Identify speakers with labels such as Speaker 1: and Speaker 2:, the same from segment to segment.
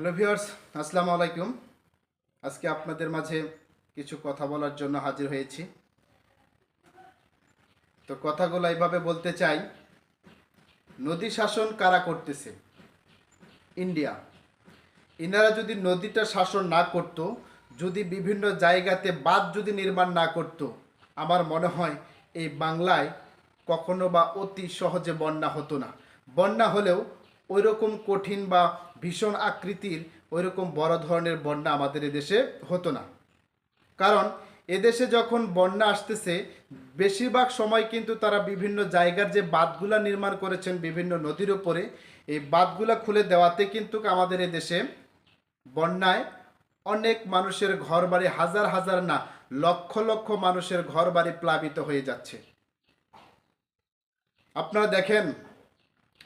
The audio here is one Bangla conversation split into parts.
Speaker 1: হ্যালো ভিউয়ার্স আসসালামু আলাইকুম। আজকে আপনাদের মাঝে কিছু কথা বলার জন্য হাজির হয়েছি। তো কথাগুলো এইভাবে বলতে চাই, নদী শাসন কারা করতেছে? ইন্ডিয়া। ইনারা যদি নদীটা শাসন না করত, যদি বিভিন্ন জায়গাতে বাঁধ যদি নির্মাণ না করত, আমার মনে হয় এই বাংলায় কখনো বা অতি সহজে বন্যা হতো না। বন্যা হলেও ওই রকম কঠিন বা ভীষণ আকৃতির ওই রকম বড় ধরনের বন্যা আমাদের এদেশে হতো না। কারণ এদেশে যখন বন্যা আসতেছে, বেশিরভাগ সময় কিন্তু তারা বিভিন্ন জায়গার যে বাঁধগুলা নির্মাণ করেছেন বিভিন্ন নদীর উপরে, এই বাঁধগুলা খুলে দেওয়াতে কিন্তু আমাদের এদেশে বন্যায় অনেক মানুষের ঘর বাড়ি হাজার হাজার না, লক্ষ লক্ষ মানুষের ঘর বাড়ি প্লাবিত হয়ে যাচ্ছে। আপনারা দেখেন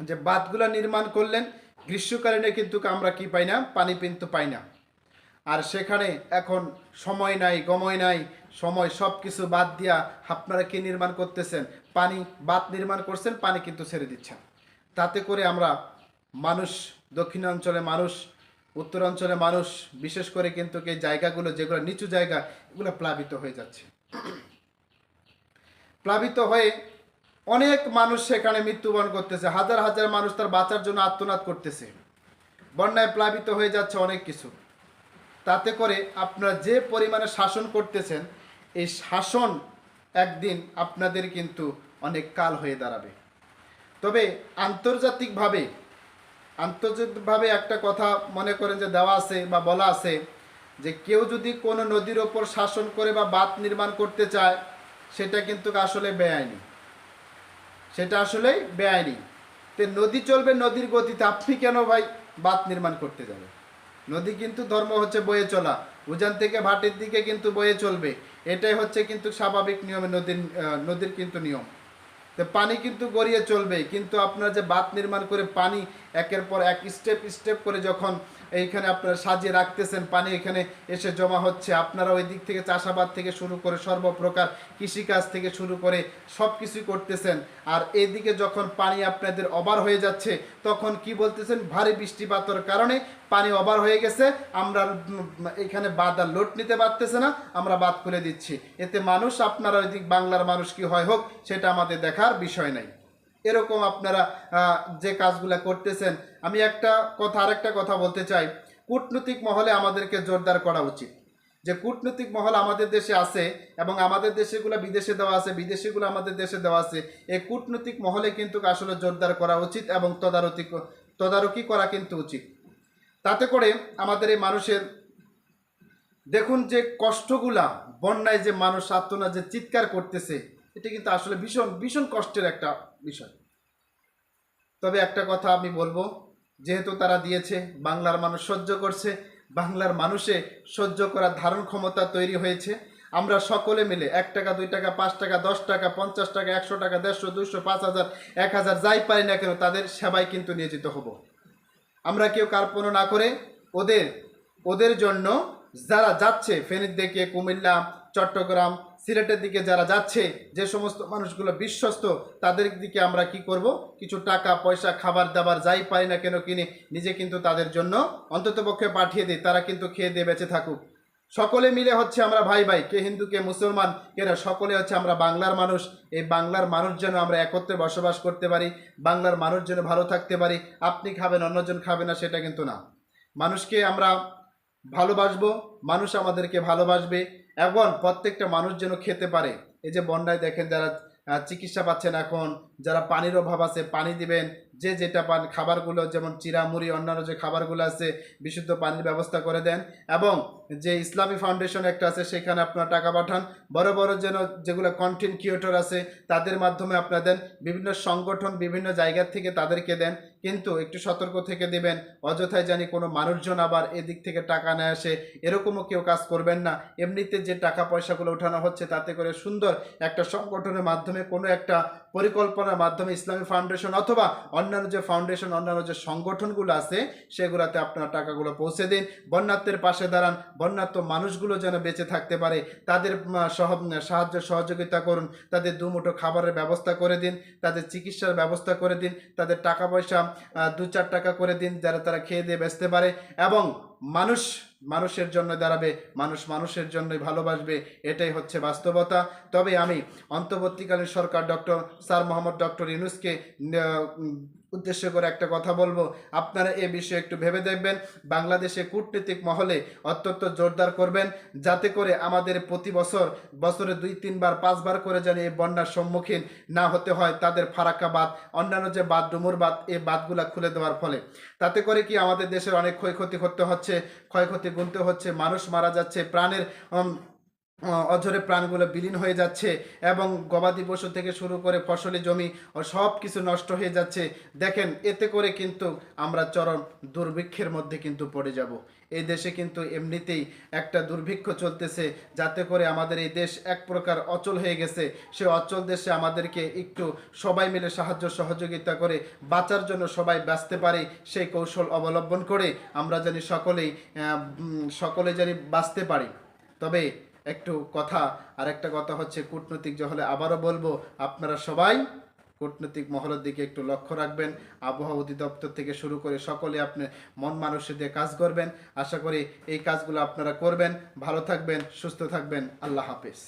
Speaker 1: যে বাঁধগুলো নির্মাণ করলেন, গ্রীষ্মকালীনে কিন্তু আমরা কি পাই না? পানি কিন্তু পাই না। আর সেখানে এখন সময় নাই, গময় নাই, সময় সব কিছু বাদ দিয়া আপনারা কি নির্মাণ করতেছেন? পানি, বাঁধ নির্মাণ করছেন, পানি কিন্তু ছেড়ে দিচ্ছেন। তাতে করে আমরা মানুষ, দক্ষিণাঞ্চলে মানুষ, উত্তরাঞ্চলে মানুষ, বিশেষ করে কিন্তু এই জায়গাগুলো যেগুলো নিচু জায়গা, এগুলো প্লাবিত হয়ে যাচ্ছে। প্লাবিত হয়ে অনেক মানুষ সেখানে মৃত্যুবরণ করতেছে। হাজার হাজার মানুষ তার বাঁচার জন্য আত্মনাদ করতেছে। বন্যায় প্লাবিত হয়ে যাচ্ছে অনেক কিছু। তাতে করে আপনারা যে পরিমাণে শাসন করতেছেন, এই শাসন একদিন আপনাদের কিন্তু অনেক কাল হয়ে দাঁড়াবে। তবে আন্তর্জাতিকভাবে আন্তর্জাতিকভাবে একটা কথা মনে করেন যে দেওয়া আছে বা বলা আছে যে কেউ যদি কোনো নদীর ওপর শাসন করে বা বাঁধ নির্মাণ করতে চায়, সেটা কিন্তু আসলে বেআইনি। সেটা আসলেই বেআইনি। তো নদী চলবে, নদীর গতিতে আপনি কেন ভাই বাঁধ নির্মাণ করতে যাবে নদী কিন্তু ধর্ম হচ্ছে বয়ে চলা। উজান থেকে ভাটির দিকে কিন্তু বয়ে চলবে। এটাই হচ্ছে কিন্তু স্বাভাবিক নিয়মে নদীর নদীর কিন্তু নিয়ম। তো পানি কিন্তু গড়িয়ে চলবে, কিন্তু আপনার যে বাঁধ নির্মাণ করে পানি একের পর এক স্টেপ স্টেপ করে যখন এইখানে আপনারা সাজিয়ে রাখতেছেন, পানি এখানে এসে জমা হচ্ছে। আপনারা ওই দিক থেকে চাষাবাদ থেকে শুরু করে সর্বপ্রকার কৃষিকাজ থেকে শুরু করে সব কিছুই করতেছেন। আর এদিকে যখন পানি আপনাদের অবার হয়ে যাচ্ছে, তখন কি বলতেছেন? ভারী বৃষ্টিপাতের কারণে পানি অবার হয়ে গেছে। আমরা এখানে বাদ লোড নিতে পারতেছে না, আমরা বাদ খুলে দিচ্ছি। এতে মানুষ, আপনারা ওই দিক বাংলার মানুষ কি হয় হোক, সেটা আমাদের দেখার বিষয় নাই। এরকম আপনারা যে কাজগুলো করতেছেন। আমি একটা কথা, আরেকটা কথা বলতে চাই। কূটনৈতিক মহলে আমাদেরকে জোরদার করা উচিত। যে কূটনৈতিক মহল আমাদের দেশে আছে এবং আমাদের দেশেগুলো বিদেশে দেওয়া আছে, বিদেশিগুলো আমাদের দেশে দেওয়া আছে, এই কূটনৈতিক মহলে কিন্তু আসলে জোরদার করা উচিত এবং তদারকি তদারকি করা কিন্তু উচিত। তাতে করে আমাদের এই মানুষের, দেখুন যে কষ্টগুলা, বন্যায় যে মানুষ আত্মনা যে চিৎকার করতেছে এটা কিন্তু আসলে ভীষণ ভীষণ কষ্টের একটা বিষয়। তবে একটা কথা আমি বলব, যেহেতু তারা দিয়েছে, বাংলার মানুষ সহ্য করছে, বাংলার মানুষে সহ্য করার ধারণ ক্ষমতা তৈরি হয়েছে, আমরা সকলে মিলে এক টাকা, দুই টাকা, পাঁচ টাকা, দশ টাকা, পঞ্চাশ টাকা, একশো টাকা, দেড়শো দুশো পাঁচ হাজার, এক হাজার যাই পারি না কেন, তাদের সেবায় কিন্তু নিয়োজিত হব। আমরা কেউ কার্পণ্য না করে ওদের ওদের জন্য যারা যাচ্ছে, ফেনীর দিকে, কুমিল্লা, চট্টগ্রাম সিলেটের দিকে যারা যাচ্ছে, যে সমস্ত মানুষগুলো বিশ্বস্ত, তাদের দিকে আমরা কি করব? কিছু টাকা, পয়সা, খাবার দাবার যাই পাই না কেন কিনে, নিজে কিন্তু তাদের জন্য অন্ততপক্ষে পাঠিয়ে দিই, তারা কিন্তু খেয়ে দিয়ে বেঁচে থাকুক। সকলে মিলে হচ্ছে আমরা ভাই ভাই, কে হিন্দু, কে মুসলমান কেনা সকলে হচ্ছে আমরা বাংলার মানুষ। এই বাংলার মানুষ যেন আমরা একত্রে বসবাস করতে পারি, বাংলার মানুষ যেন ভালো থাকতে পারি। আপনি খাবেন, অন্যজন খাবে না, সেটা কিন্তু না। মানুষকে আমরা ভালোবাসবো, মানুষ আমাদেরকে ভালোবাসবে, এবং প্রত্যেকটা মানুষ যেন খেতে পারে। এই যে বন্যায় দেখেন যারা চিকিৎসা পাচ্ছেন এখন, যারা পানির অভাব আছে, পানি দিবেন যে যেটা পান খাবারগুলো, যেমন চিরা মুড়ি অন্যান্য যে খাবারগুলো আছে, বিশুদ্ধ পানির ব্যবস্থা করে দেন। এবং যে ইসলামী ফাউন্ডেশন একটা আছে, সেখানে আপনারা টাকা পাঠান। বড় বড় যেন যেগুলো কন্টেন্ট ক্রিয়েটর আছে, তাদের মাধ্যমে আপনারা দেন। বিভিন্ন সংগঠন বিভিন্ন জায়গা থেকে তাদেরকে দেন। কিন্তু একটু সতর্ক থেকে দেবেন, অযথায় জানি কোনো মানুষজন আবার এদিক থেকে টাকা না আসে। এরকমও কেউ কাজ করবেন না। এমনিতে যে টাকা পয়সাগুলো ওঠানো হচ্ছে, তাতে করে সুন্দর একটা সংগঠনের মাধ্যমে কোনো একটা পরিকল্পনার মাধ্যমে ইসলামী ফাউন্ডেশন অথবা অন্যান্য যে ফাউন্ডেশন অন্যান্য যে সংগঠনগুলো আছে, সেগুলোতে আপনার টাকাগুলো পৌঁছে দিন। বন্যাত্মের পাশে দাঁড়ান। বন্যাত্ম মানুষগুলো যেন বেঁচে থাকতে পারে। তাদের সহ সাহায্য, সহযোগিতা করুন। তাদের দুমুঠো খাবারের ব্যবস্থা করে দিন। তাদের চিকিৎসার ব্যবস্থা করে দিন। তাদের টাকা পয়সা দু চার টাকা করে দিন যারা তারা খেয়ে দিয়ে বেচতে পারে। এবং মানুষ, মানুষের জন্য দাঁড়াবে। মানুষ মানুষের জন্যই ভালোবাসবে। এটাই হচ্ছে বাস্তবতা। তবে আমি অন্তর্বর্তীকালীন সরকার ডক্টর স্যার মোহাম্মদ ডক্টর ইউনুসকে উদ্দেশ্য করে একটা কথা বলব। আপনারা এ বিষয়ে একটু ভেবে দেখবেন। বাংলাদেশে কূটনীতিক মহলে অত্যন্ত জোরদার করবেন। যাতে করে আমাদের প্রতি বছর, বছরে দুই, তিনবার, পাঁচবার করে যেন এই বন্যার সম্মুখীন না হতে হয় তাদের ফারাক্কা বাঁধ, অন্যান্য যে বাঁধ, ডুমুর বাঁধ, এই বাঁধগুলা খুলে দেওয়ার ফলে। তাতে করে কি আমাদের দেশের অনেক ক্ষয়ক্ষতি করতে হচ্ছে, ক্ষয়ক্ষতি গুনতে হচ্ছে, মানুষ মারা যাচ্ছে, প্রাণের অঝরে প্রাণগুলো বিলীন হয়ে যাচ্ছে এবং গবাদি পশু থেকে শুরু করে ফসলি জমি ও সব কিছু নষ্ট হয়ে যাচ্ছে। দেখেন, এতে করে কিন্তু আমরা চরম দুর্ভিক্ষের মধ্যে কিন্তু পড়ে যাব। এই দেশে কিন্তু এমনিতেই একটা দুর্ভিক্ষ চলতেছে, যাতে করে আমাদের এই দেশ এক প্রকার অচল হয়ে গেছে। সে অচল দেশে আমাদেরকে একটু সবাই মিলে সাহায্য, সহযোগিতা করে বাঁচার জন্য সবাই বাঁচতে পারে, সেই কৌশল অবলম্বন করে আমরা জানি সকলেই সকলে জানি বাঁচতে পারি। তবে একটু কথা আর একটা কথা হচ্ছে কূটনৈতিক হলে আবারও বলব, আপনারা সবাই কূটনৈতিক মহলের দিকে একটু লক্ষ্য রাখবেন, আবহাওয়া অধিদপ্তর থেকে শুরু করে সকলে আপনি মন মানুষের দিয়ে কাজ করবেন। আশা করি এই কাজগুলো আপনারা করবেন। ভালো থাকবেন, সুস্থ থাকবেন। আল্লাহ হাফেজ।